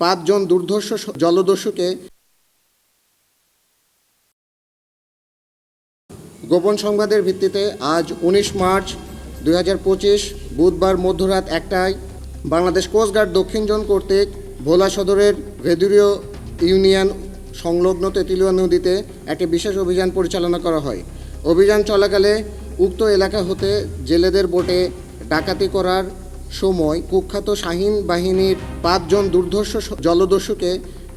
পাঁচজন দুর্ধর্ষ জলদস্যুকে গোপন সংবাদের ভিত্তিতে আজ উনিশ মার্চ দু হাজার পঁচিশ বুধবার মধ্যরাত একটায় বাংলাদেশ কোস্টগার্ড দক্ষিণ জোন কর্তৃক ভোলা সদরের ভেদুরীয় ইউনিয়ন সংলগ্ন তেঁতুলিয়া নদীতে একটি বিশেষ অভিযান পরিচালনা করা হয়। অভিযান চলাকালে উক্ত এলাকা হতে জেলেদের বোটে ডাকাতি করার সময় কুখ্যাত শাহীন বাহিনীর পাঁচজন দুর্ধর্ষ জলদস্যুকে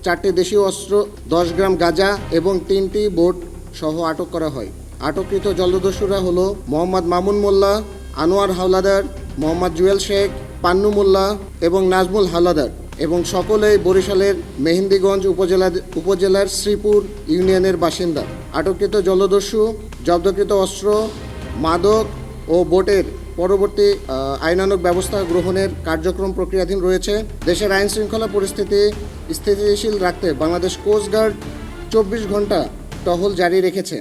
চারটি দেশীয় অস্ত্র, দশ গ্রাম গাঁজা এবং তিনটি বোট সহ আটক করা হয়। আটককৃত জলদস্যুরা হলো মোহাম্মদ মামুন মোল্লা, আনোয়ার হাওলাদার, মোহাম্মদ জুয়েল শেখ, পান্নু মোল্লা এবং নাজমুল হাওলাদার এবং সকলেই বরিশালের মেহেন্দিগঞ্জ উপজেলা উপজেলার শ্রীপুর ইউনিয়নের বাসিন্দা। আটককৃত জলদস্যু, জব্দকৃত অস্ত্র, মাদক ও বোটের পরবর্তী আইনানুক ব্যবস্থা গ্রহণের কার্যক্রম প্রক্রিয়াধীন রয়েছে। দেশের আইন শৃঙ্খলা পরিস্থিতি স্থিতিশীল রাখতে বাংলাদেশ কোস্টগার্ড চব্বিশ ঘণ্টা টহল জারি রেখেছে।